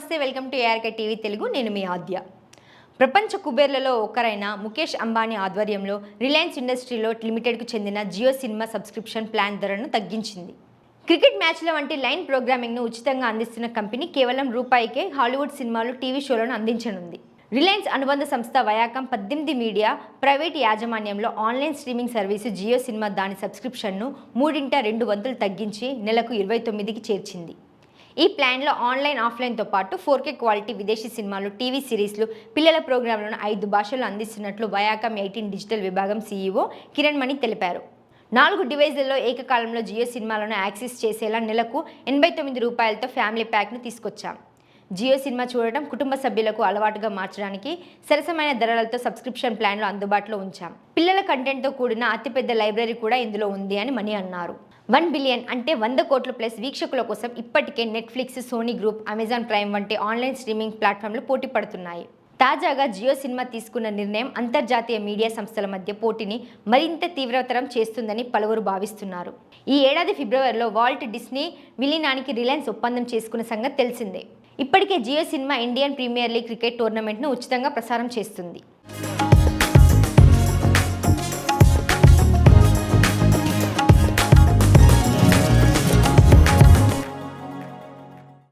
Welcome to ARK TV Telugu. నేను మీ ఆద్య. ప్రపంచ కుబేర్లలో ఒకరైన ముఖేష్ అంబానీ ఆధ్వర్యంలో రిలయన్స్ ఇండస్ట్రీలో లిమిటెడ్కు చెందిన జియో సినిమా సబ్స్క్రిప్షన్ ప్లాన్ ధరను తగ్గించింది. క్రికెట్ మ్యాచ్ల వంటి లైన్ ప్రోగ్రామింగ్ను ఉచితంగా అందిస్తున్న కంపెనీ కేవలం రూపాయికే హాలీవుడ్ సినిమాలు టీవీ షోలను అందించనుంది. రిలయన్స్ అనుబంధ సంస్థ వయాకం పద్దెనిమిది మీడియా ప్రైవేట్ యాజమాన్యంలో online streaming service Jio cinema దాని సబ్స్క్రిప్షన్ను మూడింట రెండు వంతులు తగ్గించి నెలకు ఇరవై తొమ్మిదికి చేర్చింది. ఈ ప్లాన్లో ఆన్లైన్ ఆఫ్లైన్తో పాటు ఫోర్ కే క్వాలిటీ విదేశీ సినిమాలు టీవీ సిరీస్లు పిల్లల ప్రోగ్రాంలను ఐదు భాషల్లో అందిస్తున్నట్లు వయాకమ్ ఎయిటీన్ డిజిటల్ విభాగం సీఈఓ కిరణ్ మణి తెలిపారు. నాలుగు డివైజ్లలో ఏకకాలంలో జియో సినిమాలను యాక్సెస్ చేసేలా నెలకు ఎనభై తొమ్మిది రూపాయలతో ఫ్యామిలీ ప్యాక్ను తీసుకొచ్చాం. జియో సినిమా చూడటం కుటుంబ సభ్యులకు అలవాటుగా మార్చడానికి సరసమైన ధరలతో సబ్స్క్రిప్షన్ ప్లాన్లు అందుబాటులో ఉంచాం. పిల్లల కంటెంట్తో కూడిన అతిపెద్ద లైబ్రరీ కూడా ఇందులో ఉంది అని మణి అన్నారు. వన్ బిలియన్ అంటే వంద కోట్ల ప్లస్ వీక్షకుల కోసం ఇప్పటికే Netflix Sony group Amazon Prime వంటి ఆన్లైన్ స్ట్రీమింగ్ ప్లాట్ఫామ్లు పోటీ పడుతున్నాయి. తాజాగా జియో సినిమా తీసుకున్న నిర్ణయం అంతర్జాతీయ మీడియా సంస్థల మధ్య పోటీని మరింత తీవ్రతరం చేస్తుందని పలువురు భావిస్తున్నారు. ఈ ఏడాది ఫిబ్రవరిలో వాల్ట్ డిస్నీ విలీనానికి రిలయన్స్ ఒప్పందం చేసుకున్న సంగతి తెలిసిందే. ఇప్పటికే Jio cinema Indian Premier League cricket టోర్నమెంట్ను ఉచితంగా ప్రసారం చేస్తుంది.